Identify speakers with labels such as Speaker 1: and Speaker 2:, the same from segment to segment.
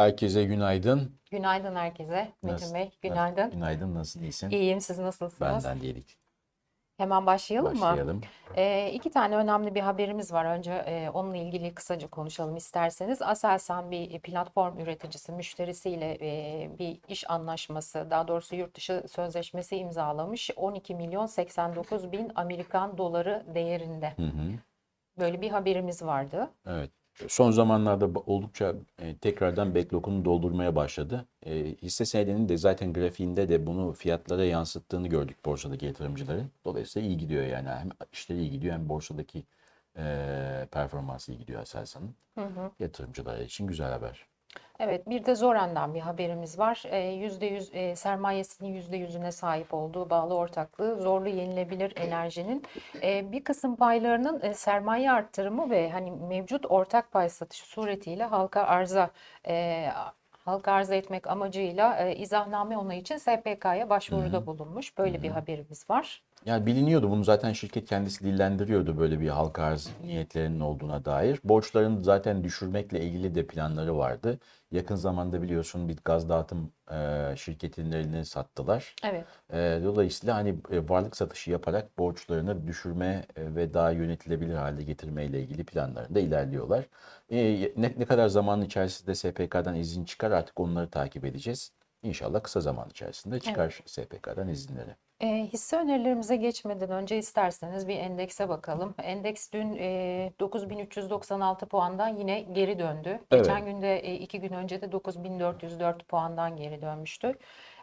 Speaker 1: Herkese günaydın.
Speaker 2: Günaydın herkese. Metin Bey, günaydın.
Speaker 1: Günaydın, nasıl iyisin?
Speaker 2: İyiyim, siz nasılsınız?
Speaker 1: Benden diyelim.
Speaker 2: Hemen başlayalım mı?
Speaker 1: Başlayalım.
Speaker 2: Ee, iki tane önemli bir haberimiz var. Önce e, onunla ilgili kısaca konuşalım isterseniz. Aselsan bir platform üreticisi müşterisiyle e, bir iş anlaşması, daha doğrusu yurt dışı sözleşmesi imzalamış. 12 milyon 89 bin Amerikan doları değerinde.
Speaker 1: Hı hı.
Speaker 2: Böyle bir haberimiz vardı.
Speaker 1: Evet. Son zamanlarda oldukça e, tekrardan backlog'unu doldurmaya başladı. E, hisse senedinin de zaten grafiğinde de bunu fiyatlara yansıttığını gördük borsadaki yatırımcıların. Dolayısıyla iyi gidiyor yani. Hem işleri iyi gidiyor hem borsadaki e, performansı iyi gidiyor Aselsan'ın. Yatırımcılar için güzel haber.
Speaker 2: Evet, bir de Zoran'dan bir haberimiz var. Ee, %100 e, sermayesinin %100'üne sahip olduğu bağlı ortaklığı Zorlu Yenilebilir Enerji'nin e, bir kısım paylarının e, sermaye arttırımı ve hani mevcut ortak pay satışı suretiyle halka arza e, halka arz etmek amacıyla e, izahname onay için SPK'ya başvuruda bulunmuş. Böyle bir haberimiz var.
Speaker 1: Yani biliniyordu bunu zaten şirket kendisi dillendiriyordu böyle bir halka arz niyetlerinin olduğuna dair. Borçlarını zaten düşürmekle ilgili de planları vardı. Yakın zamanda biliyorsun bir gaz dağıtım e, şirketinin eline sattılar.
Speaker 2: Evet.
Speaker 1: E, dolayısıyla hani e, varlık satışı yaparak borçlarını düşürme e, ve daha yönetilebilir hale getirmeyle ilgili planlarında ilerliyorlar. E, ne, ne kadar zaman içerisinde SPK'dan izin çıkar artık onları takip edeceğiz. İnşallah kısa zaman içerisinde çıkar SPK'dan izinleri.
Speaker 2: E, hisse önerilerimize geçmeden önce isterseniz bir endekse bakalım. Endeks dün e, 9396 puandan yine geri döndü.
Speaker 1: Evet.
Speaker 2: Geçen günde e, iki gün önce de 9404 puandan geri dönmüştü.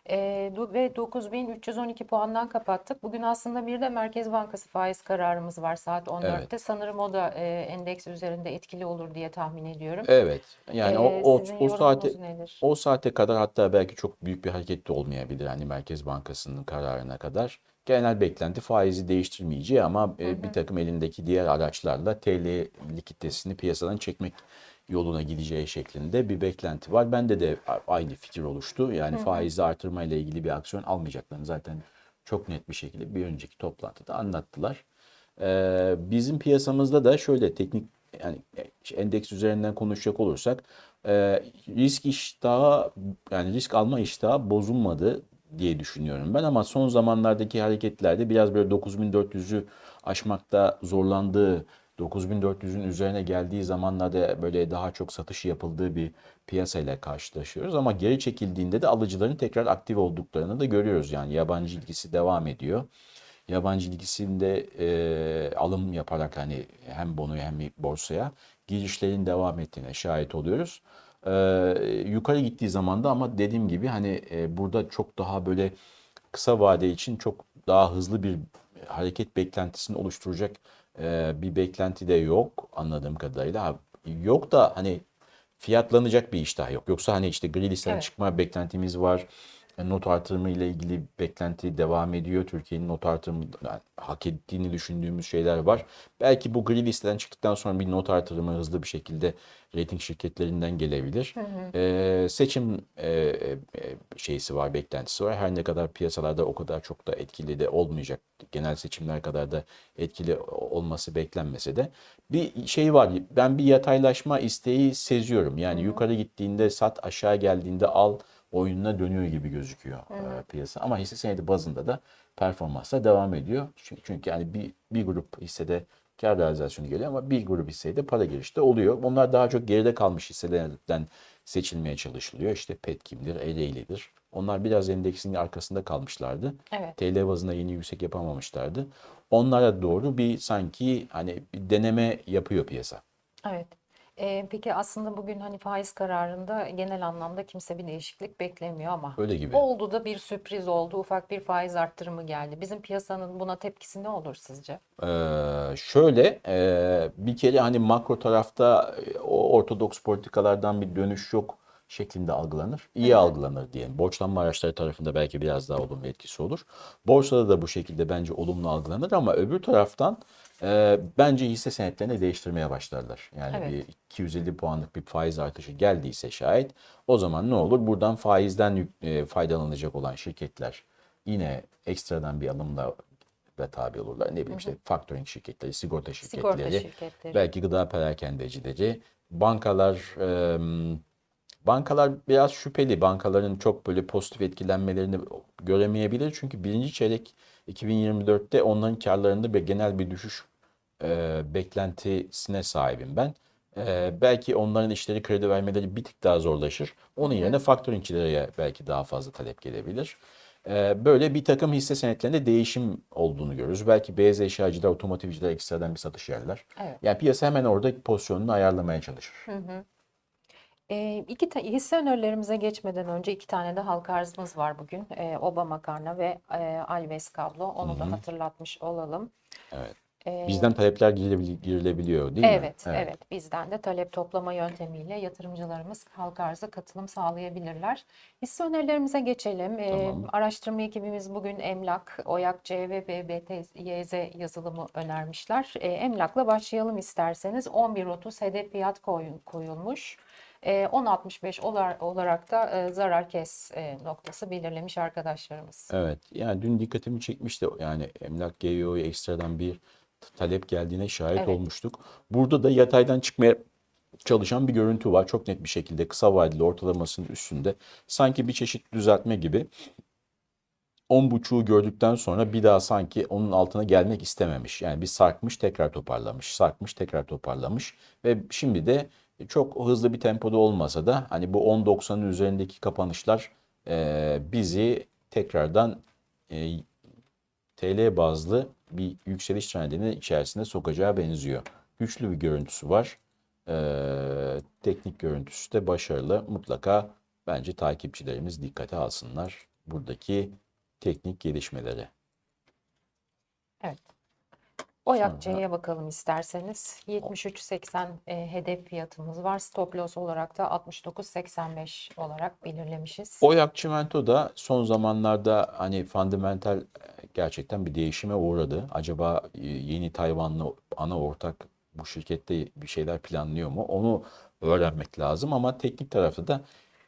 Speaker 2: E, ve 9312 puandan kapattık. Bugün aslında bir de Merkez Bankası faiz kararımız var saat 14'te. Sanırım o da e, endeks üzerinde etkili olur diye tahmin ediyorum.
Speaker 1: Evet. Yani
Speaker 2: E,
Speaker 1: o, o, o saate
Speaker 2: nedir?
Speaker 1: O saate kadar hatta belki çok büyük bir hareket de olmayabilir. Hani Merkez Bankası'nın kararına kadar. Genel beklenti faizi değiştirmeyeceği ama e, bir takım elindeki diğer araçlarla TL likiditesini piyasadan çekmek yoluna gideceği şeklinde bir beklenti var. Bende de aynı fikir oluştu. Yani faizi artırmayla ilgili bir aksiyon almayacaklarını zaten çok net bir şekilde bir önceki toplantıda anlattılar. Ee, bizim piyasamızda da şöyle teknik yani e, endeks üzerinden konuşacak olursak e, risk iştahı yani risk alma iştahı bozulmadı diye düşünüyorum ben. Ama son zamanlardaki hareketlerde biraz böyle 9400'ü aşmakta zorlandığı 9400'ün üzerine geldiği zamanlarda böyle daha çok satış yapıldığı bir piyasayla karşılaşıyoruz. Ama geri çekildiğinde de alıcıların tekrar aktif olduklarını da görüyoruz. Yani yabancı ilgisi devam ediyor. Yabancı ilgisinde e, alım yaparak hani hem bonoya hem borsaya girişlerin devam ettiğine şahit oluyoruz. E, yukarı gittiği zaman da ama dediğim gibi hani e, burada çok daha böyle kısa vade için çok daha hızlı bir hareket beklentisini oluşturacak e, bir beklenti de yok anladığım kadarıyla. Ha, Yok da hani fiyatlanacak bir iştah yok. Yoksa hani işte gri listeden
Speaker 2: Evet.
Speaker 1: çıkma beklentimiz var. E, Not artırımı ile ilgili beklenti devam ediyor. Türkiye'nin not artırımı yani hak ettiğini düşündüğümüz şeyler var. Belki bu gri listeden çıktıktan sonra bir not artırımı hızlı bir şekilde rating şirketlerinden gelebilir. E, seçim e, e, şeysi var, beklentisi var. Her ne kadar piyasalarda o kadar çok da etkili de olmayacak. Genel seçimler kadar da etkili olması beklenmese de bir şey var. Ben bir yataylaşma isteği seziyorum. Yani yukarı gittiğinde sat, aşağı geldiğinde al oyununa dönüyor gibi gözüküyor e, piyasa. Ama hisse senedi bazında da performansla devam ediyor. Çünkü, çünkü yani bir, bir grup hissede kar realizasyonu geliyor ama bir grup hissede para girişte oluyor. Onlar daha çok geride kalmış hisselerden seçilmeye çalışılıyor. İşte Petkim'dir, Ereğli'dir. Onlar biraz endeksin arkasında kalmışlardı.
Speaker 2: Evet.
Speaker 1: TL bazında yeni yüksek yapamamışlardı. Onlara doğru bir sanki hani bir deneme yapıyor piyasa.
Speaker 2: Evet. Ee, peki aslında bugün hani faiz kararında genel anlamda kimse bir değişiklik beklemiyor ama
Speaker 1: Öyle gibi.
Speaker 2: oldu da bir sürpriz oldu. Ufak bir faiz arttırımı geldi. Bizim piyasanın buna tepkisi ne olur sizce?
Speaker 1: Ee, şöyle e, bir kere hani makro tarafta o ortodoks politikalardan bir dönüş yok şeklinde algılanır. İyi algılanır diyelim. Borçlanma araçları tarafında belki biraz daha olumlu etkisi olur. Borsada da bu şekilde bence olumlu algılanır ama öbür taraftan e, bence hisse senetlerini değiştirmeye başlarlar. Yani
Speaker 2: Evet.
Speaker 1: bir 250 puanlık bir faiz artışı geldiyse şayet o zaman ne olur? Buradan faizden e, faydalanacak olan şirketler yine ekstradan bir alımla da tabi olurlar. Ne bileyim işte factoring şirketleri, sigorta şirketleri,
Speaker 2: Sigorta şirketleri.
Speaker 1: belki gıda perakendecileri, bankalar, e, Bankalar biraz şüpheli. Bankaların çok böyle pozitif etkilenmelerini göremeyebilir. Çünkü birinci çeyrek 2024'te onların karlarında bir genel bir düşüş e, beklentisine sahibim ben. E, belki onların işleri kredi vermeleri bir tık daha zorlaşır. Onun yerine faktöringçilere belki daha fazla talep gelebilir. E, böyle bir takım hisse senetlerinde değişim olduğunu görürüz. Belki beyaz eşyacılar, otomotivciler ekstradan bir satış yerler.
Speaker 2: Evet.
Speaker 1: Yani piyasa hemen orada pozisyonunu ayarlamaya çalışır.
Speaker 2: E, iki ta- hisse önerilerimize geçmeden önce iki tane de halka arzımız var bugün. E, Oba Makarna ve e, Alves Kablo. Onu da hatırlatmış olalım.
Speaker 1: Evet.
Speaker 2: E,
Speaker 1: Bizden talepler girilebili- girilebiliyor değil mi?
Speaker 2: Evet, evet. Bizden de talep toplama yöntemiyle yatırımcılarımız halka arza katılım sağlayabilirler. Hisse önerilerimize geçelim. Ee,
Speaker 1: Tamam.
Speaker 2: araştırma ekibimiz bugün Emlak, Oyak C ve BBTYZ yazılımı önermişler. Ee, Emlak'la başlayalım isterseniz. 11.30 hedef fiyat koyun- koyulmuş. Ee, 10.65 olar- olarak da e, zarar kes e, noktası belirlemiş arkadaşlarımız.
Speaker 1: Evet. Yani dün dikkatimi çekmişti. Yani emlak GEO'ya ekstradan bir talep geldiğine şahit
Speaker 2: Evet.
Speaker 1: olmuştuk. Burada da yataydan çıkmaya çalışan bir görüntü var. Çok net bir şekilde kısa vadeli ortalamasının üstünde. Sanki bir çeşit düzeltme gibi. 10.5'u gördükten sonra bir daha sanki onun altına gelmek istememiş. Yani bir sarkmış tekrar toparlamış, sarkmış tekrar toparlamış ve şimdi de çok hızlı bir tempoda olmasa da hani bu 10.90'ın üzerindeki kapanışlar e, bizi tekrardan e, TL bazlı bir yükseliş trendinin içerisine sokacağı benziyor. Güçlü bir görüntüsü var. E, teknik görüntüsü de başarılı. Mutlaka bence takipçilerimiz dikkate alsınlar buradaki teknik gelişmeleri.
Speaker 2: Evet. Oyak
Speaker 1: Sonra-
Speaker 2: C'ye bakalım isterseniz. 73.80 e, hedef fiyatımız var. Stop loss olarak da 69.85 olarak belirlemişiz.
Speaker 1: Oyak Çimento da son zamanlarda hani fundamental e, gerçekten bir değişime uğradı. Acaba e, yeni Tayvanlı ana ortak bu şirkette bir şeyler planlıyor mu? Onu öğrenmek lazım ama teknik tarafta da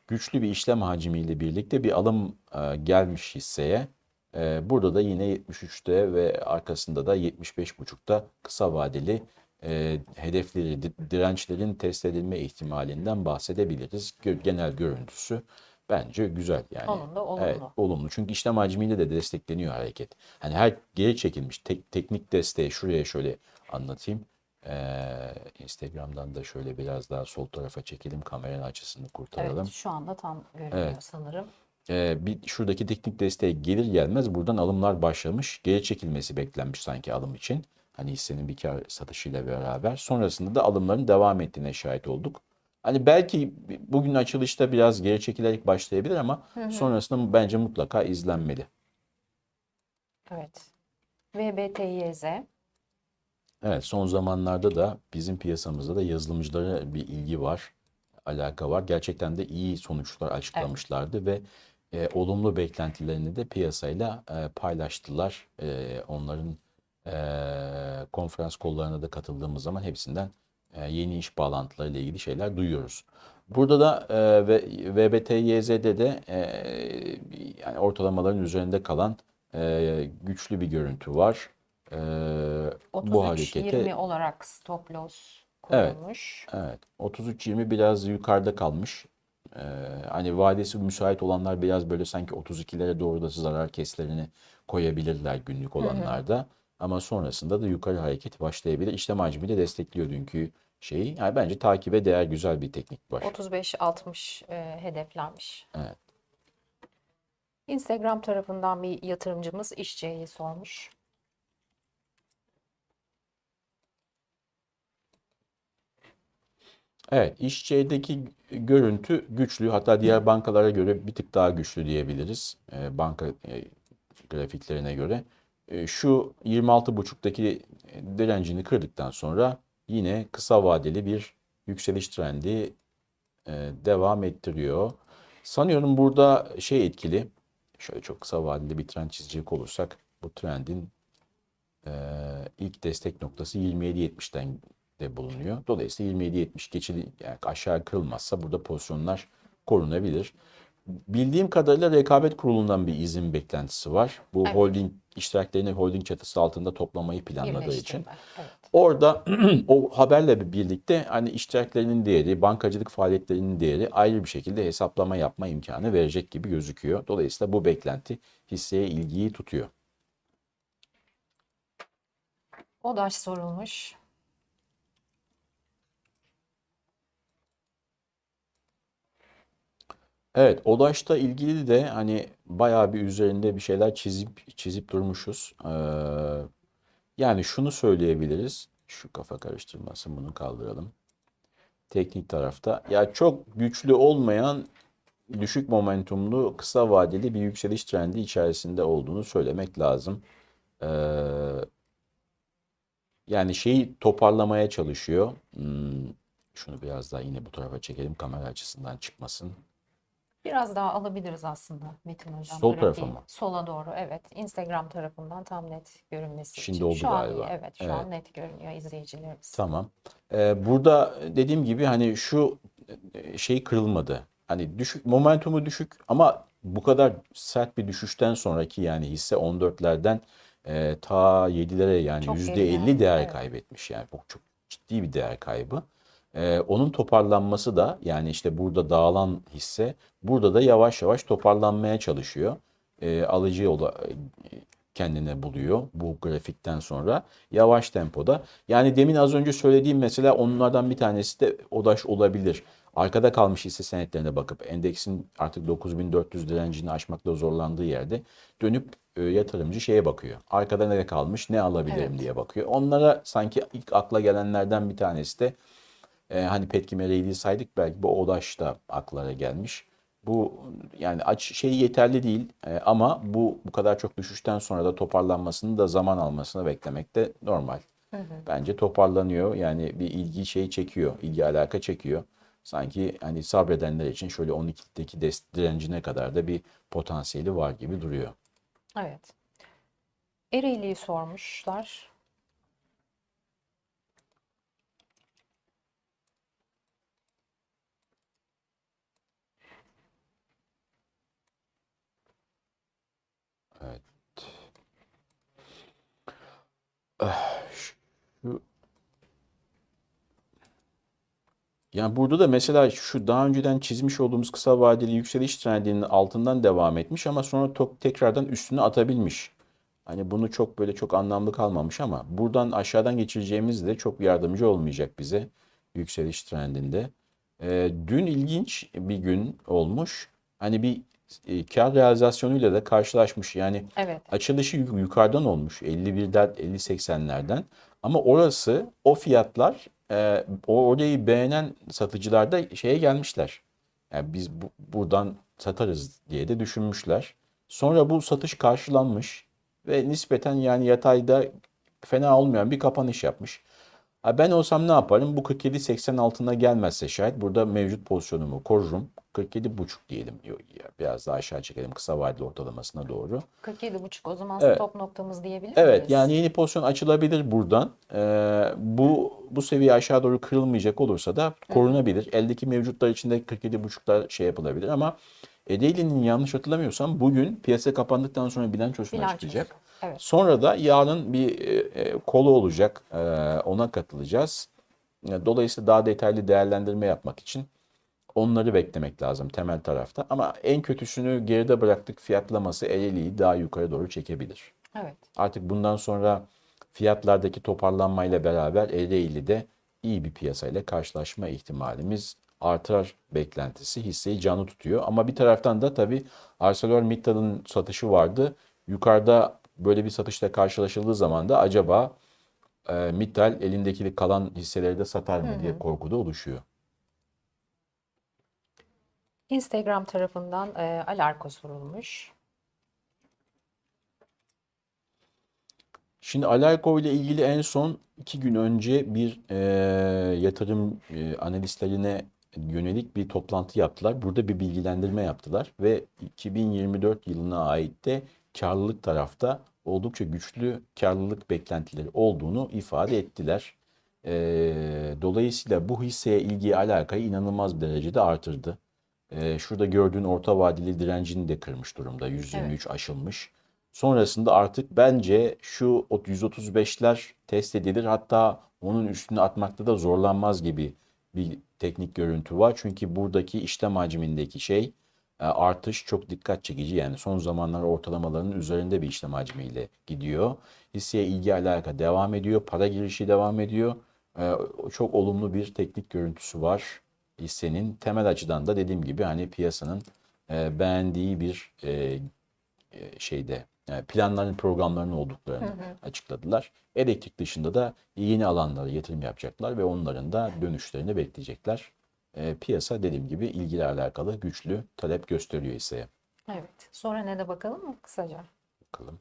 Speaker 1: güçlü bir işlem hacmiyle birlikte bir alım e, gelmiş hisseye. E, Burada da yine 73'te ve arkasında da 75.5'ta kısa vadeli e, hedefleri, di- dirençlerin test edilme ihtimalinden bahsedebiliriz. Genel görüntüsü bence güzel yani.
Speaker 2: Olumlu, olumlu.
Speaker 1: Evet, olumlu. Çünkü işlem hacmiyle de destekleniyor hareket. Hani her geri çekilmiş tek, teknik desteği şuraya şöyle anlatayım. Ee, Instagram'dan da şöyle biraz daha sol tarafa çekelim kameranın açısını kurtaralım.
Speaker 2: Evet, şu anda tam görünüyor
Speaker 1: Evet.
Speaker 2: sanırım.
Speaker 1: Ee, bir şuradaki teknik desteğe gelir gelmez buradan alımlar başlamış. Geri çekilmesi beklenmiş sanki alım için. Hani hissenin bir kar satışıyla beraber. Sonrasında da alımların devam ettiğine şahit olduk. Hani belki bugün açılışta biraz geri çekilerek başlayabilir ama sonrasında bence mutlaka izlenmeli.
Speaker 2: Evet. VBTYZ.
Speaker 1: Evet, son zamanlarda da bizim piyasamızda da yazılımcılara bir ilgi var, alaka var. Gerçekten de iyi sonuçlar açıklamışlardı ve e, olumlu beklentilerini de piyasayla e, paylaştılar. E, onların e, konferans kollarına da katıldığımız zaman hepsinden e, yeni iş bağlantılarıyla ilgili şeyler duyuyoruz. Burada da e, ve VBTYZ'de de e, yani ortalamaların üzerinde kalan e, güçlü bir görüntü var. E, bu
Speaker 2: 33-20
Speaker 1: harekete
Speaker 2: olarak stop loss
Speaker 1: Evet.
Speaker 2: koyulmuş.
Speaker 1: Evet. 33-20 biraz yukarıda kalmış. Ee, hani vadesi müsait olanlar biraz böyle sanki 32'lere doğru da zarar keslerini koyabilirler günlük olanlarda. Ama sonrasında da yukarı hareket başlayabilir. İşlem hacmi de destekliyor dünkü şeyi. Yani bence takibe değer güzel bir teknik var.
Speaker 2: 35-60 e, hedeflenmiş.
Speaker 1: Evet.
Speaker 2: Instagram tarafından bir yatırımcımız İşçi'yi sormuş.
Speaker 1: Evet, İşçi'deki görüntü güçlü. Hatta diğer bankalara göre bir tık daha güçlü diyebiliriz. Ee, banka e, grafiklerine göre. E, şu 26.5'taki direncini kırdıktan sonra yine kısa vadeli bir yükseliş trendi e, devam ettiriyor. Sanıyorum burada şey etkili. Şöyle çok kısa vadeli bir trend çizecek olursak bu trendin e, ilk destek noktası 27.70'ten de bulunuyor. Dolayısıyla 27.70 geçili yani aşağı kırılmazsa burada pozisyonlar korunabilir. bildiğim kadarıyla rekabet kurulundan bir izin beklentisi var. Bu
Speaker 2: Evet.
Speaker 1: holding iştiraklerini holding çatısı altında toplamayı planladığı için.
Speaker 2: Evet.
Speaker 1: Orada o haberle birlikte hani iştiraklerinin değeri, bankacılık faaliyetlerinin değeri ayrı bir şekilde hesaplama yapma imkanı verecek gibi gözüküyor. Dolayısıyla bu beklenti hisseye ilgiyi tutuyor.
Speaker 2: ODAŞ sorulmuş.
Speaker 1: Evet, ODAŞ'ta ilgili de hani bayağı bir üzerinde bir şeyler çizip çizip durmuşuz. Ee, yani şunu söyleyebiliriz. Şu kafa karıştırmasın bunu kaldıralım. Teknik tarafta. Ya çok güçlü olmayan düşük momentumlu kısa vadeli bir yükseliş trendi içerisinde olduğunu söylemek lazım. Ee, yani şeyi toparlamaya çalışıyor. Hmm, şunu biraz daha yine bu tarafa çekelim kamera açısından çıkmasın.
Speaker 2: Biraz daha alabiliriz aslında Metin Hocam.
Speaker 1: Sol tarafa mı?
Speaker 2: Sola doğru evet. Instagram tarafından tam net görünmesi
Speaker 1: Şimdi
Speaker 2: için.
Speaker 1: oldu
Speaker 2: Şu an
Speaker 1: galiba.
Speaker 2: evet şu
Speaker 1: Evet.
Speaker 2: an net görünüyor izleyicilerimiz.
Speaker 1: Tamam. Ee, burada dediğim gibi hani şu e, şey kırılmadı. Hani düşük momentumu düşük ama bu kadar sert bir düşüşten sonraki yani hisse 14'lerden e, ta 7'lere yani
Speaker 2: Çok
Speaker 1: %50
Speaker 2: gerilendi,
Speaker 1: değer
Speaker 2: evet.
Speaker 1: kaybetmiş yani bu çok ciddi bir değer kaybı. Ee, onun toparlanması da yani işte burada dağılan hisse burada da yavaş yavaş toparlanmaya çalışıyor. Ee, alıcı yola e, kendine buluyor bu grafikten sonra yavaş tempoda. Yani demin az önce söylediğim mesela onlardan bir tanesi de ODAŞ olabilir. Arkada kalmış hisse senetlerine bakıp endeksin artık 9400 direncini aşmakta zorlandığı yerde dönüp e, yatırımcı şeye bakıyor. Arkada ne kalmış, ne alabilirim
Speaker 2: Evet.
Speaker 1: diye bakıyor. Onlara sanki ilk akla gelenlerden bir tanesi de e, hani Petkimere'yi saydık belki bu ODAŞ da aklara gelmiş. Bu yani aç şey yeterli değil e, ama bu bu kadar çok düşüşten sonra da toparlanmasını da zaman almasını beklemek de normal. Bence toparlanıyor. Yani bir ilgi şey çekiyor, ilgi alaka çekiyor. Sanki hani sabredenler için şöyle 12'deki des- direncine kadar da bir potansiyeli var gibi duruyor.
Speaker 2: Evet. Ereğli'yi sormuşlar.
Speaker 1: Yani burada da mesela şu daha önceden çizmiş olduğumuz kısa vadeli yükseliş trendinin altından devam etmiş ama sonra tekrardan üstüne atabilmiş. Hani bunu çok böyle çok anlamlı kalmamış ama buradan aşağıdan geçireceğimiz de çok yardımcı olmayacak bize yükseliş trendinde. Ee, dün ilginç bir gün olmuş. Hani bir e, kar realizasyonuyla da karşılaşmış. Yani
Speaker 2: Evet.
Speaker 1: açılışı yuk- yukarıdan olmuş 51'den 50-80'lerden ama orası o fiyatlar e, o orayı beğenen satıcılar da şeye gelmişler. Yani biz bu- buradan satarız diye de düşünmüşler. Sonra bu satış karşılanmış ve nispeten yani yatayda fena olmayan bir kapanış yapmış. Ha ben olsam ne yaparım? Bu 47.80 altına gelmezse şayet burada mevcut pozisyonumu korurum. 47.5 diyelim. Biraz daha aşağı çekelim kısa vadeli ortalamasına doğru.
Speaker 2: 47,5 o zaman
Speaker 1: Evet.
Speaker 2: stop noktamız diyebilir
Speaker 1: Evet
Speaker 2: miyiz?
Speaker 1: yani yeni pozisyon açılabilir buradan. Ee, bu bu seviye aşağı doğru kırılmayacak olursa da korunabilir. Eldeki mevcutlar içinde 47.5'lar şey yapılabilir ama Ereğli'nin yanlış hatırlamıyorsam bugün piyasa kapandıktan sonra bilançosunu
Speaker 2: Bilançosu.
Speaker 1: açıklayacak.
Speaker 2: Evet.
Speaker 1: Sonra da yarın bir e, e, kolu olacak. E, ona katılacağız. E, Dolayısıyla daha detaylı değerlendirme yapmak için onları beklemek lazım temel tarafta. Ama en kötüsünü geride bıraktık. Fiyatlaması Ereğli'yi daha yukarı doğru çekebilir.
Speaker 2: Evet.
Speaker 1: Artık bundan sonra fiyatlardaki toparlanmayla beraber Ereğli'de iyi bir piyasayla karşılaşma ihtimalimiz artar beklentisi hisseyi canlı tutuyor. Ama bir taraftan da tabii ArcelorMittal'ın satışı vardı. Yukarıda böyle bir satışla karşılaşıldığı zaman da acaba e, Mittal elindeki kalan hisseleri de satar mı diye korku da oluşuyor.
Speaker 2: Instagram tarafından e, Alarko sorulmuş.
Speaker 1: Şimdi Alarko ile ilgili en son iki gün önce bir e, yatırım e, analistlerine yönelik bir toplantı yaptılar. Burada bir bilgilendirme yaptılar ve 2024 yılına ait de karlılık tarafta oldukça güçlü karlılık beklentileri olduğunu ifade ettiler. E, dolayısıyla bu hisseye ilgi alakayı inanılmaz bir derecede artırdı. E, şurada gördüğün orta vadeli direncini de kırmış durumda. 123 aşılmış. Sonrasında artık bence şu 135'ler test edilir. Hatta onun üstüne atmakta da zorlanmaz gibi bir teknik görüntü var. Çünkü buradaki işlem hacmindeki şey e, artış çok dikkat çekici. Yani son zamanlar ortalamaların üzerinde bir işlem hacmiyle gidiyor. Hisseye ilgi alaka devam ediyor. Para girişi devam ediyor. E, Çok olumlu bir teknik görüntüsü var hissenin. Temel açıdan da dediğim gibi hani piyasanın e, beğendiği bir şeyde planların programlarının olduklarını açıkladılar. Elektrik dışında da yeni alanlara yatırım yapacaklar ve onların da dönüşlerini bekleyecekler. E, piyasa dediğim gibi ilgiyle alakalı güçlü talep gösteriyor hisseye.
Speaker 2: Evet. Sonra ne de bakalım mı kısaca?
Speaker 1: Bakalım.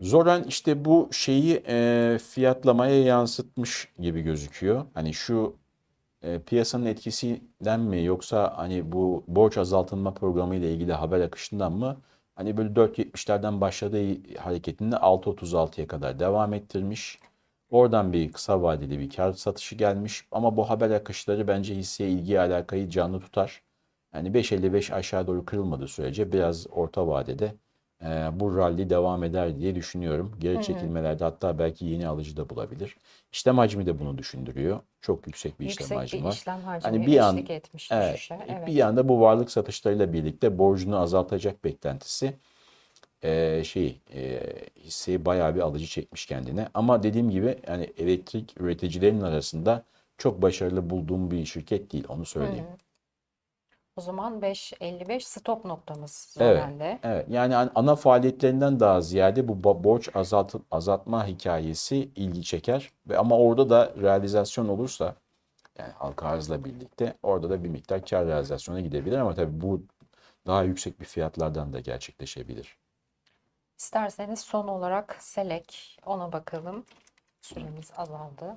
Speaker 1: Zoran işte bu şeyi e, fiyatlamaya yansıtmış gibi gözüküyor. Hani şu e, piyasanın etkisinden mi yoksa hani bu borç azaltılma programı ile ilgili haber akışından mı? Hani böyle 4.70'lerden başladığı hareketini 6.36'ya kadar devam ettirmiş. Oradan bir kısa vadeli bir kar satışı gelmiş. Ama bu haber akışları bence hisseye ilgi alakayı canlı tutar. Yani 5.55 aşağı doğru kırılmadığı sürece biraz orta vadede e, bu rally devam eder diye düşünüyorum. Geri çekilmelerde hatta belki yeni alıcı da bulabilir. İşlem hacmi de bunu düşündürüyor. Çok yüksek bir işlem
Speaker 2: Yüksek
Speaker 1: hacmi
Speaker 2: bir
Speaker 1: var.
Speaker 2: işlem hacmi
Speaker 1: Hani bir an
Speaker 2: etmiş
Speaker 1: evet,
Speaker 2: düşüşe. Evet.
Speaker 1: bir yanda bu varlık satışlarıyla birlikte borcunu azaltacak beklentisi e, şey e, hisseyi bayağı bir alıcı çekmiş kendine. Ama dediğim gibi yani elektrik üreticilerinin arasında çok başarılı bulduğum bir şirket değil onu söyleyeyim.
Speaker 2: O zaman 5.55 stop noktamız
Speaker 1: Evet,
Speaker 2: Zoran'de.
Speaker 1: evet. Yani an- ana faaliyetlerinden daha ziyade bu borç azalt azaltma hikayesi ilgi çeker ve ama orada da realizasyon olursa yani halka arzla birlikte orada da bir miktar kar realizasyona gidebilir ama tabii bu daha yüksek bir fiyatlardan da gerçekleşebilir.
Speaker 2: İsterseniz son olarak Selek ona bakalım. Süremiz azaldı.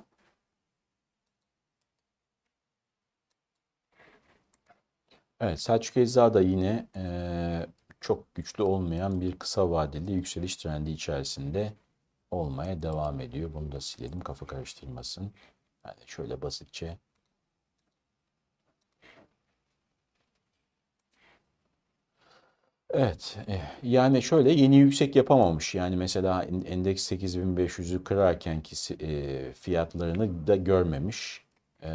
Speaker 1: Evet, Selçuk Eczacı da yine eee, çok güçlü olmayan bir kısa vadeli yükseliş trendi içerisinde olmaya devam ediyor. Bunu da silelim kafa karıştırmasın. Yani şöyle basitçe Evet, eh, yani şöyle yeni yüksek yapamamış. Yani mesela en- endeks 8500'ü kırarken ki eh, fiyatlarını da görmemiş. Eh,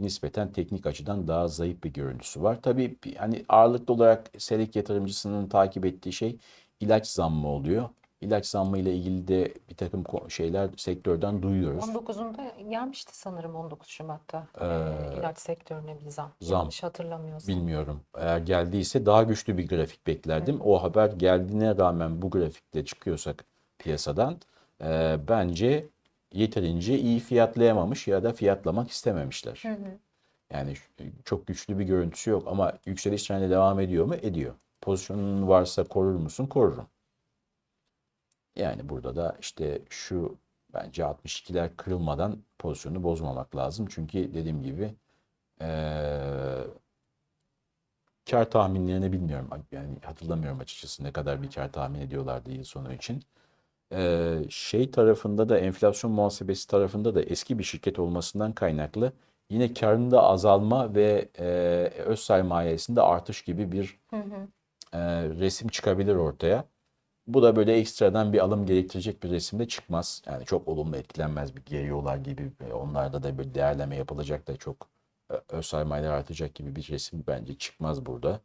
Speaker 1: nispeten teknik açıdan daha zayıf bir görüntüsü var. Tabii hani ağırlıklı olarak Selek yatırımcısının takip ettiği şey ilaç zammı oluyor. İlaç zammı ile ilgili de bir takım şeyler sektörden duyuyoruz.
Speaker 2: 19'unda gelmişti sanırım 19 Şubat'ta e, ilaç sektörüne bir zam.
Speaker 1: zam.
Speaker 2: Yanlış hatırlamıyorsam.
Speaker 1: Bilmiyorum. Eğer geldiyse daha güçlü bir grafik beklerdim. O haber geldiğine rağmen bu grafikle çıkıyorsak piyasadan e, bence yeterince iyi fiyatlayamamış ya da fiyatlamak istememişler. Yani ş- çok güçlü bir görüntüsü yok ama yükseliş trendi devam ediyor mu? Ediyor. Pozisyonun varsa korur musun? Korurum. Yani burada da işte şu bence 62'ler kırılmadan pozisyonu bozmamak lazım. Çünkü dediğim gibi eee kar tahminlerini bilmiyorum. Yani hatırlamıyorum açıkçası ne kadar bir kar tahmin ediyorlardı yıl sonu için. Şey tarafında da enflasyon muhasebesi tarafında da eski bir şirket olmasından kaynaklı yine karında azalma ve e, öz sermayesinde artış gibi bir e, resim çıkabilir ortaya. Bu da böyle ekstradan bir alım gerektirecek bir resimde çıkmaz. Yani çok olumlu etkilenmez bir geliyorlar gibi. Onlarda da bir değerleme yapılacak da çok e, öz sermayeler artacak gibi bir resim bence çıkmaz burada.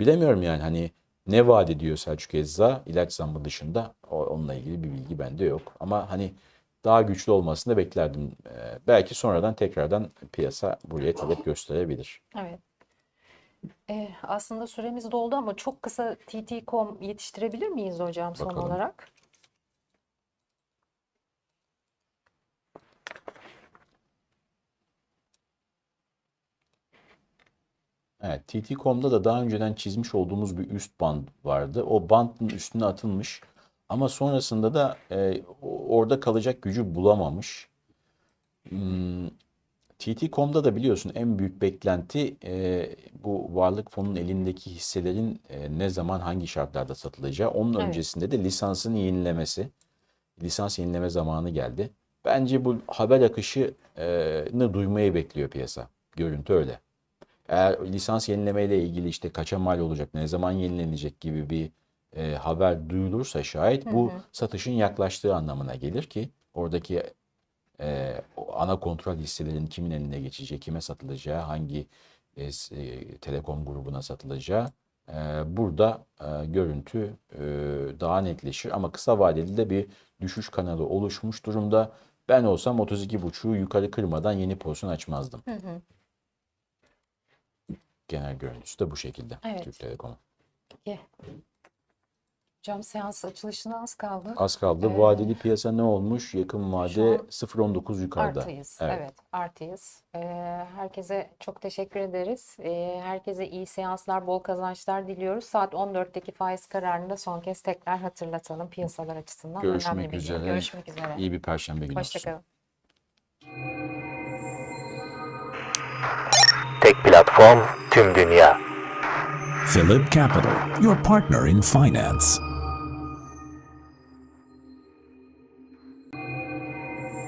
Speaker 1: Bilemiyorum yani hani ne vaat ediyor Selçuk Ecza ilaç zammı dışında onunla ilgili bir bilgi bende yok. Ama hani daha güçlü olmasını beklerdim. E, belki sonradan tekrardan piyasa buraya talep gösterebilir.
Speaker 2: Evet. E, aslında süremiz doldu ama çok kısa TT.com yetiştirebilir miyiz hocam son
Speaker 1: Bakalım.
Speaker 2: olarak?
Speaker 1: Evet, TT.com'da da daha önceden çizmiş olduğumuz bir üst band vardı. O bandın üstüne atılmış ama sonrasında da e, orada kalacak gücü bulamamış. Hmm, TT.com'da da biliyorsun en büyük beklenti e, bu varlık fonunun elindeki hisselerin e, ne zaman hangi şartlarda satılacağı. Onun
Speaker 2: Evet.
Speaker 1: öncesinde de lisansın yenilemesi. Lisans yenileme zamanı geldi. Bence bu haber akışını duymayı bekliyor piyasa. Görüntü öyle. Eğer lisans yenileme ile ilgili işte kaça mal olacak, ne zaman yenilenecek gibi bir e, haber duyulursa şayet bu satışın yaklaştığı anlamına gelir ki oradaki e, ana kontrol hisselerin kimin eline geçeceği, kime satılacağı, hangi e, e, telekom grubuna satılacağı e, burada e, görüntü e, daha netleşir. Ama kısa vadeli de bir düşüş kanalı oluşmuş durumda. Ben olsam 32.5'u yukarı kırmadan yeni pozisyon açmazdım.
Speaker 2: Hı hı.
Speaker 1: Genel görüntüsü de bu şekilde
Speaker 2: Evet.
Speaker 1: Türk Telekom.
Speaker 2: Peki. Hocam seans açılışına az kaldı.
Speaker 1: Az kaldı.
Speaker 2: Ee,
Speaker 1: Vadeli piyasa ne olmuş? Yakın vade
Speaker 2: an
Speaker 1: 0.19 yukarıda.
Speaker 2: Artıyız.
Speaker 1: Evet.
Speaker 2: Evet, artıyız. Ee, herkese çok teşekkür ederiz. Ee, herkese iyi seanslar, bol kazançlar diliyoruz. Saat 14'teki faiz kararını da son kez tekrar hatırlatalım piyasalar açısından. önemli
Speaker 1: Görüşmek
Speaker 2: bir gün.
Speaker 1: üzere.
Speaker 2: Görüşmek üzere.
Speaker 1: İyi bir perşembe günü.
Speaker 2: Hoşçakalın.
Speaker 3: Tek platform tüm dünya.
Speaker 4: Philip Capital, your partner in finance.